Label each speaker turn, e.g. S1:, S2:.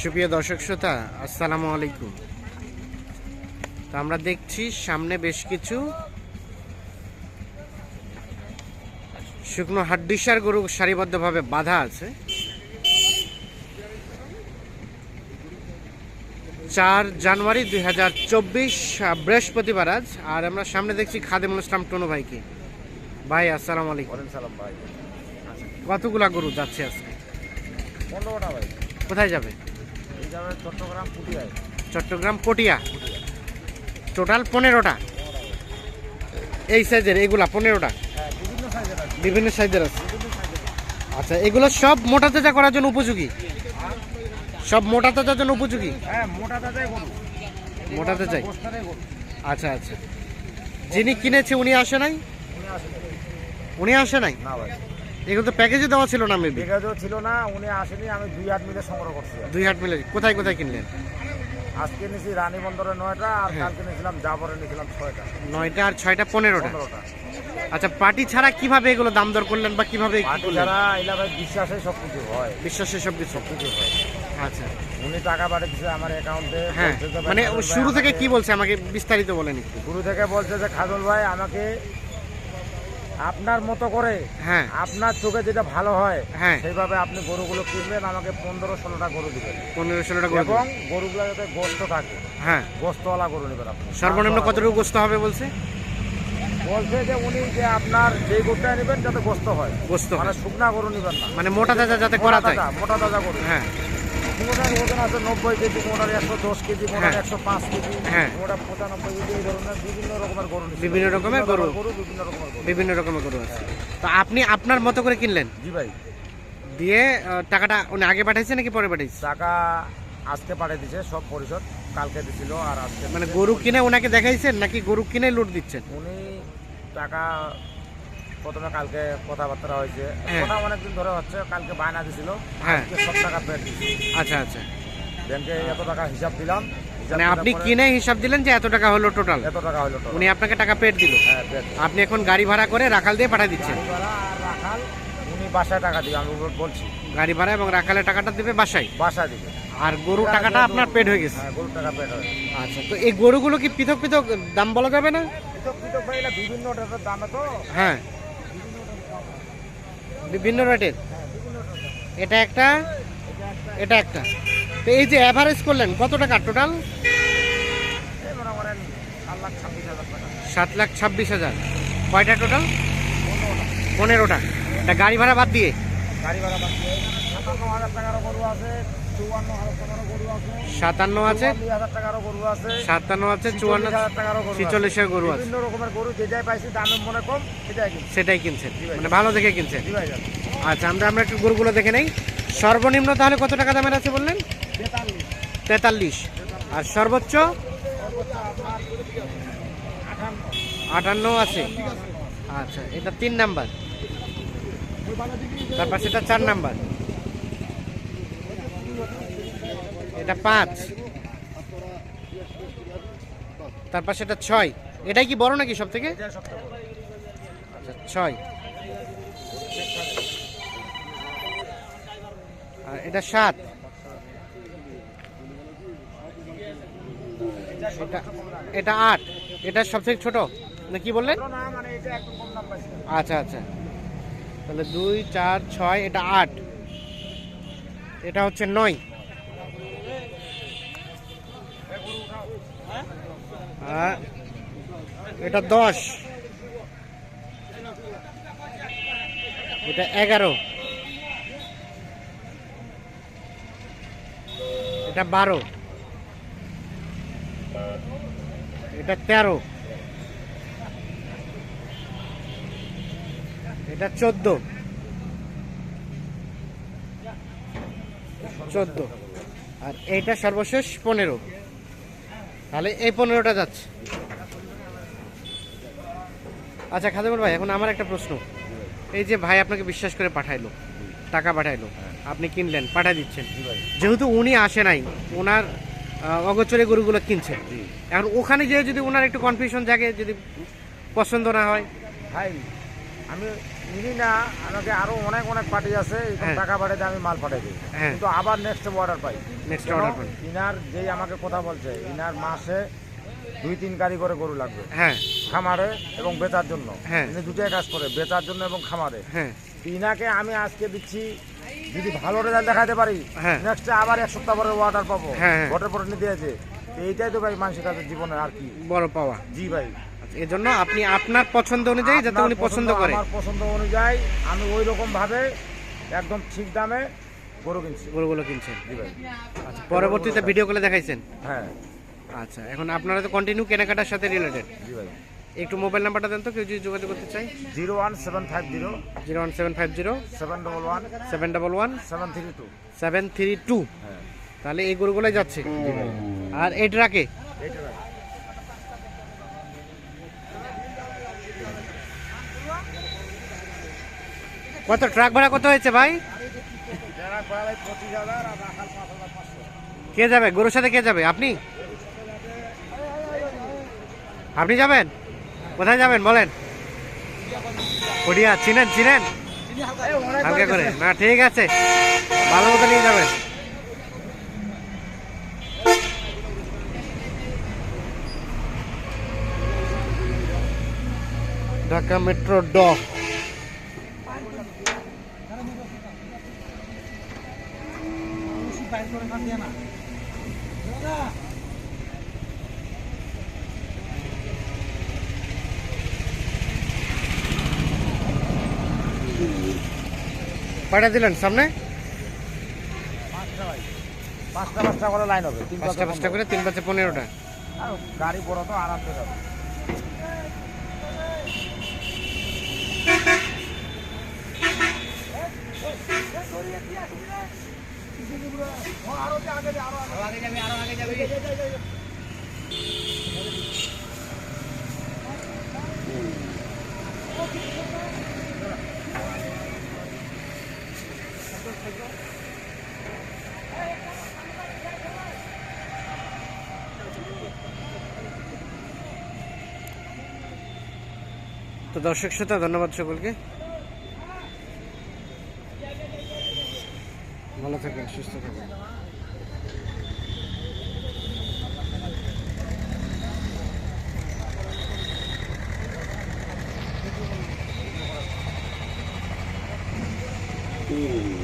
S1: সুপ্রিয় দর্শক শ্রোতা আসসালামু আলাইকুম। তো আমরা দেখছি সামনে বেশ কিছু শুকনো হাড্ডিসার গরু সারিবদ্ধভাবে বাঁধা আছে। চার জানুয়ারি দুই হাজার চব্বিশ বৃহস্পতিবার আজ। আর আমরা সামনে দেখছি খাদেমুল ইসলাম টনু ভাইকে। ভাই আসসালামু আলাইকুম।
S2: সালাম ভাই।
S1: কতগুলা গরু যাচ্ছে আজকে?
S2: পনেরোটা ভাই।
S1: কোথায় যাবে?
S2: চট্টগ্রাম
S1: পটিয়া। টোটাল পনেরোটা? এই সাইজের এগুলা পনেরোটা?
S2: হ্যাঁ বিভিন্ন সাইজের আছে।
S1: আচ্ছা এগুলো সব মোটা তাজা করার জন্য উপযোগী? সব মোটা তাজার জন্য উপযোগী?
S2: হ্যাঁ মোটা তাজাই
S1: আচ্ছা আচ্ছা। যিনি কিনেছে উনি আসে নাই?
S2: উনি
S1: উনি আসে নাই?
S2: না ভাই।
S1: এগুলো তো প্যাকেজে দেওয়া ছিল না মেবি
S2: বিঘাজও ছিল না উনি আসেনি আমি দুই হাত মিলে সংগ্রহ করছি।
S1: দুই হাট মিলে। কোথায় কোথায় কিনলেন?
S2: আজকে নিয়েছি রানী বন্দরে নয়টা আর
S1: হ্যাঁ।
S2: কালকে নিয়েছিলাম জাবরে নিয়েছিলাম ছয়টা।
S1: নয়টা আর ছয়টা পনেরোটা? আচ্ছা পার্টি ছাড়া কীভাবে এগুলো দাম দর করলেন বা কীভাবে?
S2: যারা এলা ভাই বিশ্বাসে সব কিছু হয়।
S1: বিশ্বাসের সব কিছু
S2: কিছু হয়।
S1: আচ্ছা।
S2: উনি টাকা পাঠিয়েছে আমার অ্যাকাউন্টে
S1: হ্যাঁ। মানে শুরু থেকে কি বলছে? আমাকে বিস্তারিত বলেন
S2: শুরু থেকে বলছে যে খাজল ভাই আমাকে আপনার মতো করে
S1: হ্যাঁ।
S2: আপনার চোখে যেটা ভালো হয়
S1: হ্যাঁ।
S2: সেইভাবে আপনি গরুগুলো কিনবেন আমাকে পনেরো ষোলোটা গরু দিবেন।
S1: পনেরো ষোলোটা করে
S2: এবং গরুগুলো যাতে গোস্ত থাকে
S1: হ্যাঁ।
S2: গোস্তওয়ালা গরু নেবেন আপনি।
S1: সর্বনিম্ন কতটুকু গোস্ত হবে বলছে?
S2: বলছে যে উনি যে আপনার যে গরুটা নেবেন যাতে গোস্ত হয়।
S1: গোস্ত
S2: মানে শুকনা গরু নেবেন না।
S1: মানে মোটা তাজা যাতে করা যায়।
S2: মোটা তাজা গরু।
S1: হ্যাঁ।
S2: মোটার ওজন আছে নব্বই কেজি মোটার একশো দশ কেজি মোটার
S1: হ্যাঁ।
S2: একশো পাঁচ কেজি
S1: হ্যাঁ।
S2: মোটা পঁচানব্বই কেজি এই ধরনের বিভিন্ন রকমের গরু
S1: বিভিন্ন রকমের গরু।
S2: গরু বিভিন্ন রকমের গরু।
S1: বিভিন্ন রকমের গরু আছে। তো আপনি আপনার মতো করে কিনলেন?
S2: জি ভাই।
S1: দিয়ে টাকাটা উনি আগে পাঠাইছে নাকি পরে পাঠাইছে?
S2: টাকা আজকে পাঠিয়ে দিছে সব পরিশোধ কালকে দিছিল আর আজকে
S1: মানে গরু কিনে ওনাকে দেখাইছেন নাকি গরু কিনে লুট দিচ্ছেন?
S2: উনি টাকা প্রথমে কালকে কথাবার্তা হয়েছে।
S1: হ্যাঁ।
S2: কথা অনেকদিন ধরে হচ্ছে কালকে বায়না দিছিল।
S1: হ্যাঁ।
S2: আজকে সব টাকা পেড দিছি
S1: আচ্ছা আচ্ছা।
S2: ব্যাংকে এত টাকা হিসাব দিলাম।
S1: মানে আপনি কিনে হিসাব দিলেন যে এত টাকা হলো টোটাল
S2: এত টাকা হলো
S1: উনি আপনাকে টাকা পেড দিল?
S2: হ্যাঁ
S1: আপনি এখন গাড়ি ভাড়া করে রাখাল দিয়ে পাঠিয়ে দিচ্ছেন?
S2: গাড়ি ভাড়া আর রাখাল উনি বাসায় টাকা দিবে আমি বলছি।
S1: গাড়ি ভাড়া এবং রাখালের টাকাটা দিবে বাসায়?
S2: বাসা দিবে।
S1: আর গরুর টাকাটা আপনার পেড হয়ে গেছে?
S2: গরুর টাকা পেড হয়
S1: আচ্ছা তো এই গরুগুলো কি পৃথক পৃথক দাম বলা যাবে না?
S2: পৃথক পৃথক ভাই বিভিন্ন দামে তো।
S1: হ্যাঁ। বিভিন্ন রেটের এটা একটা? এটা একটা। তো এই যে অ্যাভারেজ করলেন, কত টাকা টোটাল সাত লাখ ছাব্বিশ হাজার। কয়টা টোটাল পনেরোটা। গাড়ি ভাড়া বাদ দিয়ে
S2: গাড়ি ভাড়া বাদ দিয়ে? গরু আছে
S1: সাতান্ন আছে? সাতান্ন আছে চুয়ান্ন। ছিচল্লিশের গরু আছে।
S2: বিভিন্ন রকমের গরু যেটাই পাইছি দামে মনে কম সেটাই
S1: সেটাই কিনছেন। মানে ভালো দেখে কিনছেন। আচ্ছা আমরা আমরা একটু গরুগুলো দেখে নেই। সর্বনিম্ন তাহলে কত টাকা দামের আছে বললেন?
S2: তেতাল্লিশ।
S1: আর সর্বোচ্চ? আটান্ন আছে। আচ্ছা এটা তিন নাম্বার। তারপর সেটা চার নাম্বার। এটা পাঁচ। তারপর সেটা ছয়। এটাই কি বড় নাকি সব থেকে। আচ্ছা ছয়। আর এটা সাত। এটা এটা আট। এটা সবথেকে ছোট? না কি বললেন?
S2: মানে
S1: আচ্ছা আচ্ছা। তাহলে দুই চার ছয় এটা আট। এটা হচ্ছে নয়। আর এটা দশ। এটা এগারো। এটা বারো। এটা তেরো। এটা চোদ্দ। চোদ্দ। আর এইটা সর্বশেষ পনেরো। তাহলে এই পনেরোটা যাচ্ছে। আচ্ছা খাদেমুল ভাই এখন আমার একটা প্রশ্ন। এই যে ভাই আপনাকে বিশ্বাস করে পাঠাইলো টাকা পাঠাইলো আপনি কিনলেন পাঠাই দিচ্ছেন। যেহেতু উনি আসে নাই ওনার অগোচরে গরুগুলো কিনছেন। এখন ওখানে যেয়ে যদি ওনার একটু কনফিউশন জাগে যদি পছন্দ না হয়।
S2: ভাই আমি ইনি না আমাকে আরও অনেক অনেক পার্টি আছে এরকম
S1: হ্যাঁ।
S2: টাকা পাঠিয়ে আমি মাল পাঠিয়ে দিই।
S1: হ্যাঁ।
S2: কিন্তু আবার নেক্সট অর্ডার পাই।
S1: নেক্সট? অর্ডার করুন
S2: ইনার যেই আমাকে কথা বলছে ইনার মাসে দুই তিন গাড়ি করে গরু লাগবে।
S1: হ্যাঁ।
S2: খামারে এবং বেচার জন্য। ইনি দুটাই কাজ করে বেচার জন্য এবং খামারে। ইনাকে আমি আজকে দিচ্ছি যদি ভালো রেজাল্ট দেখাতে পারি। নেক্সট আবার এক সপ্তাহ পরে অর্ডার পাবো। ভোটের পরে নিতে আছে এইটাই তো ভাই মানুষের কাছে জীবনের আর কি।
S1: বড় পাওয়া।
S2: জি ভাই।
S1: এজন্য আপনি আপনার পছন্দ অনুযায়ী যাতে উনি পছন্দ করে।
S2: আমার পছন্দ অনুযায়ী আমি ওই রকম ভাবে একদম ঠিক দামে গরু কিনছি।
S1: গরুগুলো কিনছেন?
S2: জি ভাই।
S1: আচ্ছা পরবর্তীতে ভিডিও কলে দেখাইছেন?
S2: হ্যাঁ।
S1: আচ্ছা এখন আপনারা তো কন্টিনিউ কেনাকাটার সাথে রিলেটেড
S2: জি ভাই।
S1: একটু মোবাইল নাম্বারটা দেন তো কেউ যদি যোগাযোগ করতে চাই
S2: zero one seven five zero.
S1: Zero one seven five zero.
S2: Seven double one.
S1: Seven double one.
S2: Seven three two.
S1: Seven three two.
S2: হ্যাঁ।
S1: তাহলে এই গরুগুলোই যাচ্ছে। আর এই ট্রাকে কত ট্রাক ভাড়া কত হয়েছে ভাই? কে যাবে? গরুর সাথে কে যাবে? আপনি? আপনি যাবেন? কোথায় যাবেন? বলেন। পড়িয়া চিনেন চিনেন? হালকা করে। না, ঠিক আছে। ভালো মতো নিয়ে যাবেন। ঢাকা মেট্রো ড। কয়টা দিলেন সামনে
S2: পাঁচটা ভাই পাঁচটা পাঁচটা করে লাইন হবে তিন
S1: পাঁচটা পাঁচটা করে তিন পাঁচে পনেরোটা
S2: আর গাড়ি বড় তো আরাম করে যাবে
S1: তো দর্শক শ্রোতা ধন্যবাদ সকলকে। ভালো থাকবেন সুস্থ থাকবেন
S2: হুম।